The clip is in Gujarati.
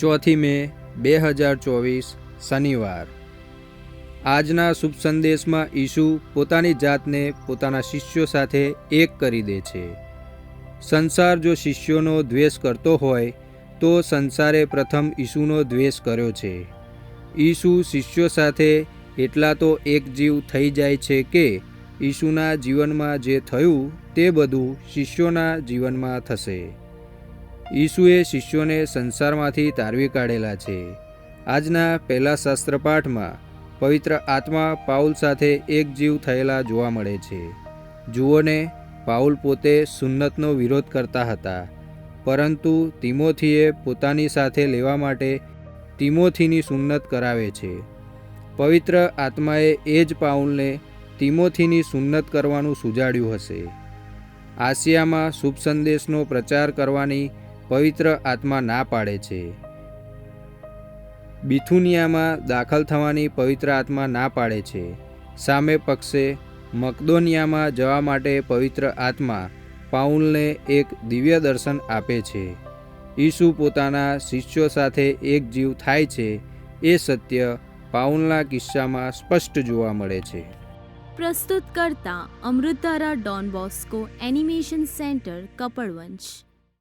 ચોથી મે બે હજાર ચોવીસ, શનિવાર. આજના શુભ સંદેશમાં ઈસુ પોતાની જાતને પોતાના શિષ્યો સાથે એક કરી દે છે. સંસાર જો શિષ્યોનો દ્વેષ કરતો હોય, તો સંસારે પ્રથમ ઈસુનો દ્વેષ કર્યો છે. ઈસુ શિષ્યો સાથે એટલા તો એક જીવ થઈ જાય છે કે, ઈસુના જીવનમાં જે થયું તે બધું શિષ્યોના જીવનમાં થશે. ઈસુએ શિષ્યોને સંસારમાંથી તારવી કાઢેલા છે. આજના પહેલા શાસ્ત્રપાઠમાં પવિત્ર આત્મા પાઉલ સાથે એક જીવ થયેલા જોવા મળે છે. જુઓને, પાઉલ પોતે સુન્નતનો વિરોધ કરતા હતા, પરંતુ તિમોથીએ પોતાની સાથે લેવા માટે તિમોથીની સુન્નત કરાવે છે. પવિત્ર આત્માએ એ જ પાઉલને તિમોથીની સુન્નત કરવાનું સુજાડ્યું હશે. આસિયામાં શુભ સંદેશનો પ્રચાર કરવાની પવિત્ર આત્મા ના પાડે છે. બિથુનિયામાં દાખલ થવાની પવિત્ર આત્મા ના પાડે છે. સામે પક્ષે મકદોનિયામાં જવા માટે પવિત્ર આત્મા પાઉલને એક દિવ્ય દર્શન આપે છે. ઈસુ પોતાના શિષ્યો સાથે એક જીવ થાય છે, એ સત્ય પાઉલના કિસ્સામાં સ્પષ્ટ જોવા મળે છે. પ્રસ્તુત કરતા Amritdhara Don Bosco animation centre, Kapadvanj